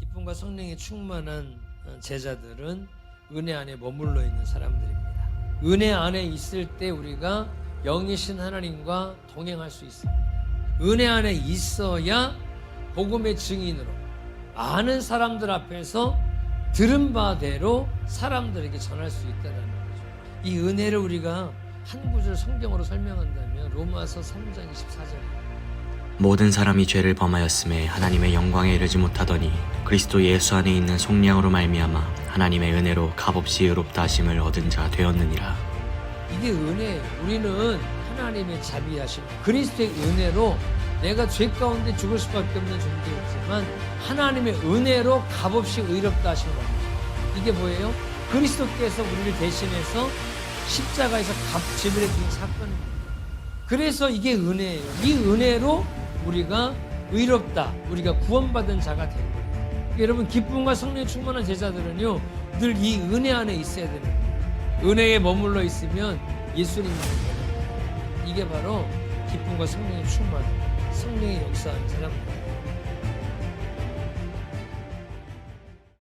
기쁨과 성령이 충만한 어, 제자들은 은혜 안에 머물러 있는 사람들입니다. 은혜 안에 있을 때 우리가 영이신 하나님과 동행할 수 있습니다. 은혜 안에 있어야 복음의 증인으로 많은 사람들 앞에서 들은 바대로 사람들에게 전할 수 있다는 거죠. 이 은혜를 우리가 한 구절 성경으로 설명한다면 로마서 3장 24절 모든 사람이 죄를 범하였음에 하나님의 영광에 이르지 못하더니 그리스도 예수 안에 있는 속량으로 말미암아 하나님의 은혜로 값없이 의롭다 하심을 얻은 자 되었느니라. 이게 은혜예요. 우리는 하나님의 자비하심, 그리스도의 은혜로 내가 죄 가운데 죽을 수밖에 없는 존재였지만 하나님의 은혜로 값없이 의롭다 하신 겁니다. 이게 뭐예요? 그리스도께서 우리를 대신해서 십자가에서 값 지불해 주신 사건입니다. 그래서 이게 은혜예요. 이 은혜로 우리가 의롭다, 우리가 구원받은 자가 된 거예요. 여러분 기쁨과 성령 충만한 제자들은요 늘 이 은혜 안에 있어야 되는 거예요. 은혜에 머물러 있으면 예수님이 됩니다. 이게 바로 기쁨과 성령의 충만, 성령의 역사하는 사람입니다.